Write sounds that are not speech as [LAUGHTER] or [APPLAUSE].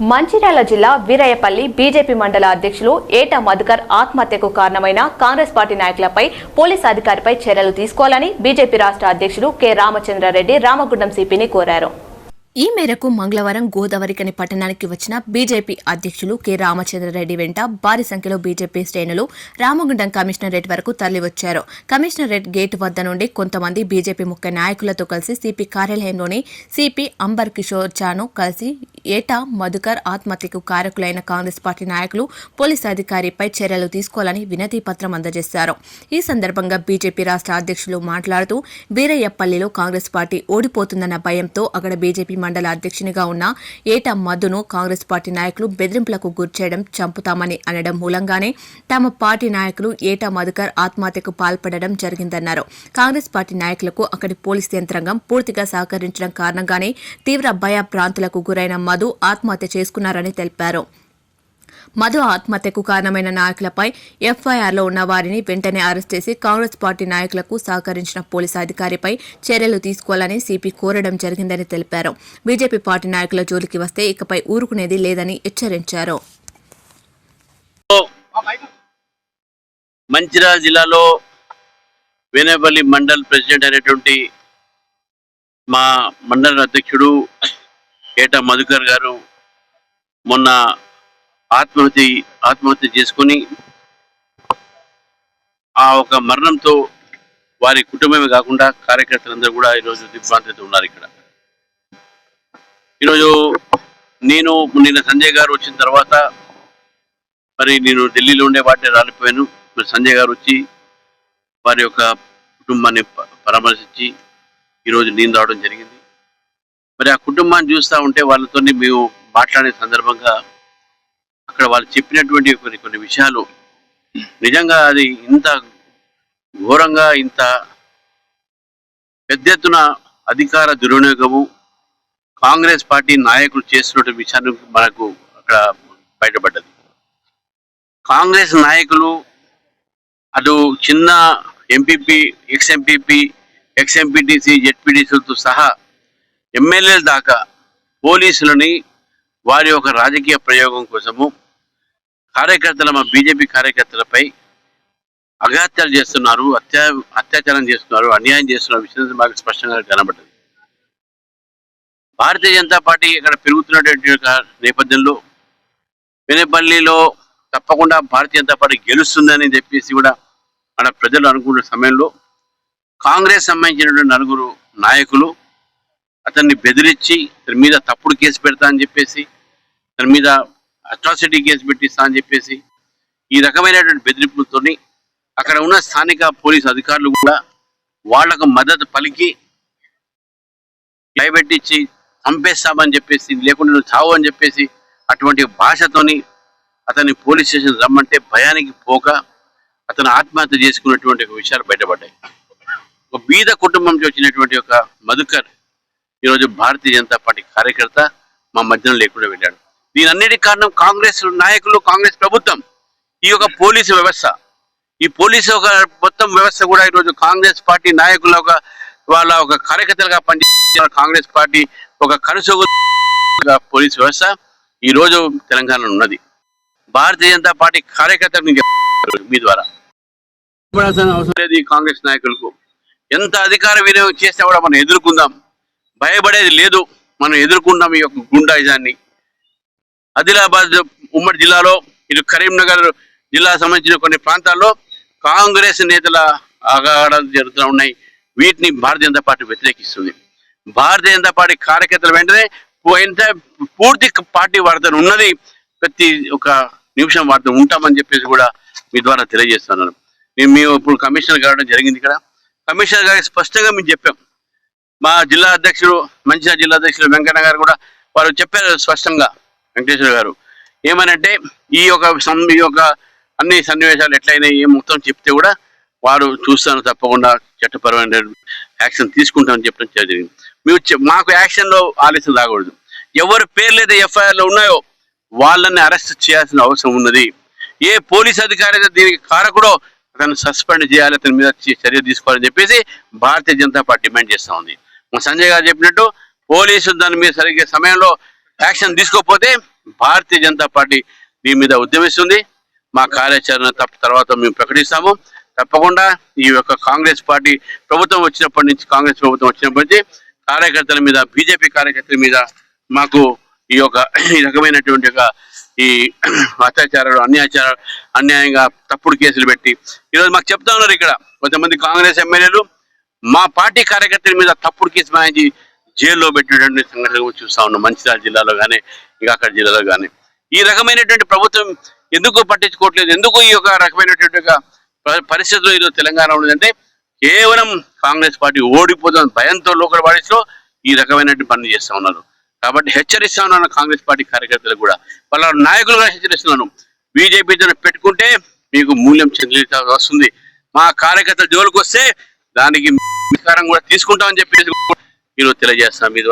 మంచిర్యాల జిల్లా వీరయ్యపల్లి బీజేపీ మండల అధ్యక్షులు ఏటా మధుకర్ ఆత్మహత్యకు కారణమైన కాంగ్రెస్ పార్టీ నాయకులపై పోలీస్ అధికారిపై చర్యలు తీసుకోవాలని బీజేపీ రాష్ట్ర అధ్యక్షులు కె రామచంద్రారెడ్డి రామగుండం సిపిని కోరారు. ఈ మేరకు మంగళవారం గోదావరికని పట్టణానికి వచ్చిన బీజేపీ అధ్యక్షులు కె. రామచంద్రారెడ్డి వెంట భారీ సంఖ్యలో బీజేపీ శ్రేణులు రామగుండం కమిషనరేట్ వరకు తరలివచ్చారు కమిషనరేట్ గేట్ వద్ద నుండి కొంతమంది బీజేపీ ముఖ్య నాయకులతో కలిసి సిపి కార్యాలయంలోని సిపి అంబర్ కిషోర్ చాను కలిసి ఏటా మధుకర్ ఆత్మహత్యకు కారకులైన కాంగ్రెస్ పార్టీ నాయకులు పోలీస్ అధికారిపై చర్యలు తీసుకోవాలని వినతి పత్రం అందజేశారు. ఈ సందర్భంగా బీజేపీ రాష్ట్ర అధ్యక్షులు మాట్లాడుతూ వీరయ్యపల్లిలో కాంగ్రెస్ పార్టీ ఓడిపోతుందన్న భయంతో అక్కడ బీజేపీ మండల అధ్యక్షునిగా ఉన్న ఏటా మధును కాంగ్రెస్ పార్టీ నాయకులు బెదిరింపులకు గురిచేయడం చంపుతామని అనడం మూలంగానే తమ పార్టీ నాయకులు ఏటా మధుకర్ ఆత్మహత్యకు పాల్పడడం జరిగిందన్నారు. కాంగ్రెస్ పార్టీ నాయకులకు అక్కడి పోలీస్ యంత్రాంగం పూర్తిగా సహకరించడం కారణంగానే తీవ్ర భయ ప్రాంతులకు గురైన మధు ఆత్మహత్య చేసుకున్నారని తెలిపారు. మధు ఆత్మహత్యకు కారణమైన నాయకులపై ఎఫ్ఐఆర్లో ఉన్న వారిని వెంటనే అరెస్ట్ చేసి కాంగ్రెస్ పార్టీ నాయకులకు సహకరించిన పోలీసు అధికారిపై చర్యలు తీసుకోవాలని సిపి కోరడం జరిగిందని తెలిపారు. బీజేపీ పార్టీ నాయకుల జోలికి వస్తే ఇకపై ఊరుకునేది లేదని హెచ్చరించారు. మంచిర్యాల జిల్లాలో వేనేపల్లి మండల్ ప్రెసిడెంట్ అనేటువంటి మా మండల అధ్యక్షుడు ఏటా మధుకర్ గారు మొన్న ఆత్మహత్య ఆత్మహత్య చేసుకొని ఆ ఒక మరణంతో వారి కుటుంబమే కాకుండా కార్యకర్తలందరూ కూడా ఈరోజు దిగ్భ్రాంతితో ఉన్నారు ఇక్కడ. ఈరోజు నేను నిన్న సంజయ్ గారు వచ్చిన తర్వాత మరి నేను ఢిల్లీలో ఉండే వాటిని రాలిపోయాను మరి సంజయ్ గారు వచ్చి వారి యొక్క కుటుంబాన్ని పరామర్శించి ఈరోజు నేను రావడం జరిగింది. మరి ఆ కుటుంబాన్ని చూస్తూ ఉంటే వాళ్ళతో మేము మాట్లాడే సందర్భంగా అక్కడ వాళ్ళు చెప్పినటువంటి కొన్ని కొన్ని విషయాలు నిజంగా అది ఇంత ఘోరంగా ఇంత పెద్ద ఎత్తున అధికార దుర్వినియోగము కాంగ్రెస్ పార్టీ నాయకులు చేస్తున్న విషయాన్ని మనకు అక్కడ బయటపడ్డది. కాంగ్రెస్ నాయకులు అటు చిన్న MPP ex MPP ex MPTC జెడ్పీటీసీలతో సహా ఎమ్మెల్యేల దాకా పోలీసులని వారి యొక్క రాజకీయ ప్రయోగం కోసము కార్యకర్తల మా బీజేపీ కార్యకర్తలపై అఘాత్యాలు చేస్తున్నారు అత్యా అత్యాచారం చేస్తున్నారు అన్యాయం చేస్తున్నారు విషయం మాకు స్పష్టంగా కనబడ్డది. భారతీయ జనతా పార్టీ ఇక్కడ పెరుగుతున్నటువంటి యొక్క నేపథ్యంలో వెనపల్లిలో తప్పకుండా భారతీయ జనతా పార్టీ గెలుస్తుందని చెప్పేసి కూడా మన ప్రజలు అనుకున్న సమయంలో కాంగ్రెస్ సంబంధించినటువంటి నలుగురు నాయకులు అతన్ని బెదిరించి తన మీద తప్పుడు కేసు పెడతా అని చెప్పేసి తన మీద అట్రాసిటీ కేసు పెట్టిస్తా అని చెప్పేసి ఈ రకమైనటువంటి బెదిరింపులతోని అక్కడ ఉన్న స్థానిక పోలీస్ అధికారులు కూడా వాళ్ళకు మద్దతు పలికి భయపెట్టించి చంపేస్తామని చెప్పేసి లేకుండా నువ్వు చావు అని చెప్పేసి అటువంటి భాషతోని అతన్ని పోలీస్ స్టేషన్ రమ్మంటే భయానికి పోక అతను ఆత్మహత్య చేసుకున్నటువంటి ఒక విషయాలు బయటపడ్డాయి. ఒక బీద కుటుంబం నుంచి వచ్చినటువంటి ఒక మధుకర్ ఈరోజు భారతీయ జనతా పార్టీ కార్యకర్త మా మధ్యలో లేకుండా వెళ్ళాడు. దీనన్నిటి కారణం కాంగ్రెస్ నాయకులు కాంగ్రెస్ ప్రభుత్వం. ఈ యొక్క పోలీసు వ్యవస్థ. ఈ పోలీసు ఒక మొత్తం వ్యవస్థ కూడా ఈరోజు కాంగ్రెస్ పార్టీ నాయకుల ఒక వాళ్ళ ఒక కార్యకర్తలుగా పనిచేసిన కాంగ్రెస్ పార్టీ ఒక కనుసోగు పోలీస్ వ్యవస్థ ఈ రోజు తెలంగాణలో ఉన్నది. భారతీయ జనతా పార్టీ కార్యకర్తలకు మీ ద్వారా. అవసరం లేదు ఈ కాంగ్రెస్ నాయకులకు. ఎంత అధికార వినియోగం చేస్తే కూడా మనం ఎదుర్కొందాం. భయపడేది లేదు. మనం ఎదుర్కొందాం ఈ యొక్క గుండాయిజాన్ని ఆదిలాబాద్ ఉమ్మడి జిల్లాలో ఇటు కరీంనగర్ జిల్లా సంబంధించిన కొన్ని ప్రాంతాల్లో కాంగ్రెస్ నేతల ఆగాడాలు జరుగుతూ ఉన్నాయి. వీటిని భారతీయ జనతా పార్టీ వ్యతిరేకిస్తుంది. భారతీయ జనతా పార్టీ కార్యకర్తల వెంటనే ఎంత పూర్తి పార్టీ వార్తను ఉన్నది ప్రతి ఒక నిమిషం వార్త ఉంటామని చెప్పేసి కూడా మీ ద్వారా తెలియజేస్తున్నాను. మేము మేము ఇప్పుడు కమిషనర్ కావడం జరిగింది ఇక్కడ. కమిషనర్ గారికి స్పష్టంగా మేము చెప్పాం. మా జిల్లా అధ్యక్షుడు మంచిర్యాల జిల్లా అధ్యక్షుడు వెంకన్న గారు కూడా వారు చెప్పారు స్పష్టంగా. వెంకటేశ్వర గారు. ఏమనంటే ఈ యొక్క సం- ఈ యొక్క అన్ని సన్నివేశాలు ఎట్లయినా మొత్తం చెప్తే కూడా వారు చూస్తాను తప్పకుండా చట్టపరమైన యాక్షన్ తీసుకుంటామని చెప్పడం జరిగింది. మీరు మాకు యాక్షన్లో ఆలస్యం రాకూడదు. ఎవరి పేర్లు అయితే ఎఫ్ఐఆర్లో ఉన్నాయో వాళ్ళని అరెస్ట్ చేయాల్సిన అవసరం ఉన్నది. ఏ పోలీస్ అధికారి అయితే దీనికి కారకుడో అతను సస్పెండ్ చేయాలి అతని మీద చర్య తీసుకోవాలని చెప్పేసి భారతీయ జనతా పార్టీ డిమాండ్ చేస్తూ ఉంది. మా సంజయ్ గారు చెప్పినట్టు పోలీసు దాని మీద సరిగ్గా సమయంలో యాక్షన్ తీసుకోకపోతే భారతీయ జనతా పార్టీ మీ మీద ఉద్యమిస్తుంది. మా కార్యాచరణ తప్ప తర్వాత మేము ప్రకటిస్తాము. తప్పకుండా ఈ యొక్క కాంగ్రెస్ పార్టీ ప్రభుత్వం వచ్చినప్పటి నుంచి కాంగ్రెస్ ప్రభుత్వం వచ్చినప్పటి నుంచి కార్యకర్తల మీద బీజేపీ కార్యకర్తల మీద మాకు ఈ యొక్క ఈ రకమైనటువంటి ఒక ఈ [CLEARS THROAT] అత్యాచారాలు అన్యాచారాలు అన్యాయంగా తప్పుడు కేసులు పెట్టి ఈరోజు మాకు చెప్తా ఉన్నారు ఇక్కడ కొంతమంది కాంగ్రెస్ ఎమ్మెల్యేలు మా పార్టీ కార్యకర్తల మీద తప్పుడు కేసు మాయించి జైల్లో పెట్టినటువంటి సంఘటనలు చూస్తా ఉన్నాం. మంచిర్యాల జిల్లాలో కానీ ఇక అక్కడ జిల్లాలో కానీ ఈ రకమైనటువంటి ప్రభుత్వం ఎందుకు పట్టించుకోవట్లేదు? ఎందుకు ఈ యొక్క రకమైనటువంటి పరిస్థితులు ఈరోజు తెలంగాణ ఉన్నదంటే కేవలం కాంగ్రెస్ పార్టీ ఓడిపోతున్న భయంతో లోకల్ పార్టీస్లో ఈ రకమైనటువంటి పనులు చేస్తా ఉన్నారు. కాబట్టి హెచ్చరిస్తా ఉన్నాను కాంగ్రెస్ పార్టీ కార్యకర్తలు కూడా. వాళ్ళ నాయకులుగా హెచ్చరిస్తున్నాను. బీజేపీతో పెట్టుకుంటే మీకు మూల్యం చెందిన వస్తుంది. మా కార్యకర్తలు జోలికి వస్తే దానికి కూడా తీసుకుంటామని చెప్పేసి ఈరోజు తెలియజేస్తాం మీ ద్వారా